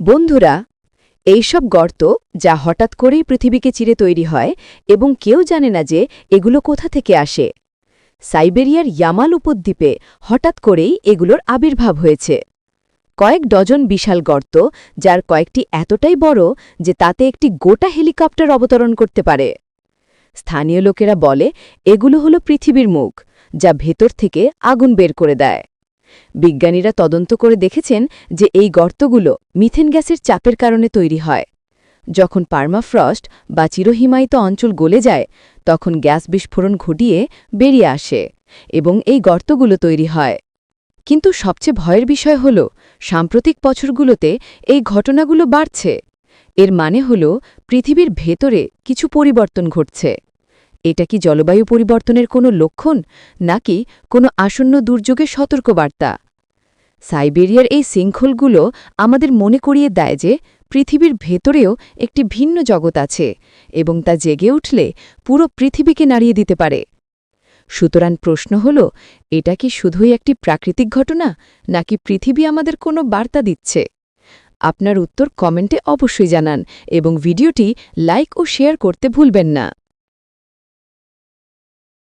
বন্ধুরা, এইসব গর্ত যা হঠাৎ করেই পৃথিবীকে চিরে তৈরি হয় এবং কেউ জানে না যে এগুলো কোথা থেকে আসে। সাইবেরিয়ার ইয়ামাল উপদ্বীপে হঠাৎ করেই এগুলোর আবির্ভাব হয়েছে। কয়েক ডজন বিশাল গর্ত, যার কয়েকটি এতটাই বড় যে তাতে একটি গোটা হেলিকপ্টার অবতরণ করতে পারে। স্থানীয় লোকেরা বলে, এগুলো হলো পৃথিবীর মুখ, যা ভেতর থেকে আগুন বের করে দেয়। বিজ্ঞানীরা তদন্ত করে দেখেছেন যে এই গর্তগুলো মিথেন গ্যাসের চাপের কারণে তৈরি হয়। যখন পার্মাফ্রস্ট বা চিরহিমায়িত অঞ্চল গলে যায়, তখন গ্যাস বিস্ফোরণ ঘটিয়ে বেরিয়ে আসে এবং এই গর্তগুলো তৈরি হয়। কিন্তু সবচেয়ে ভয়ের বিষয় হল, সাম্প্রতিক বছরগুলোতে এই ঘটনাগুলো বাড়ছে। এর মানে হল, পৃথিবীর ভেতরে কিছু পরিবর্তন ঘটছে। এটা কি জলবায়ু পরিবর্তনের কোনো লক্ষণ, নাকি কোনো আসন্ন দুর্যোগের সতর্কবার্তা? সাইবেরিয়ার এই শৃঙ্খলগুলো আমাদের মনে করিয়ে দেয় যে, পৃথিবীর ভেতরেও একটি ভিন্ন জগৎ আছে এবং তা জেগে উঠলে পুরো পৃথিবীকে নাড়িয়ে দিতে পারে। সুতরাং প্রশ্ন হল, এটা কি শুধুই একটি প্রাকৃতিক ঘটনা, নাকি পৃথিবী আমাদের কোনো বার্তা দিচ্ছে? আপনার উত্তর কমেন্টে অবশ্যই জানান এবং ভিডিওটি লাইক ও শেয়ার করতে ভুলবেন না।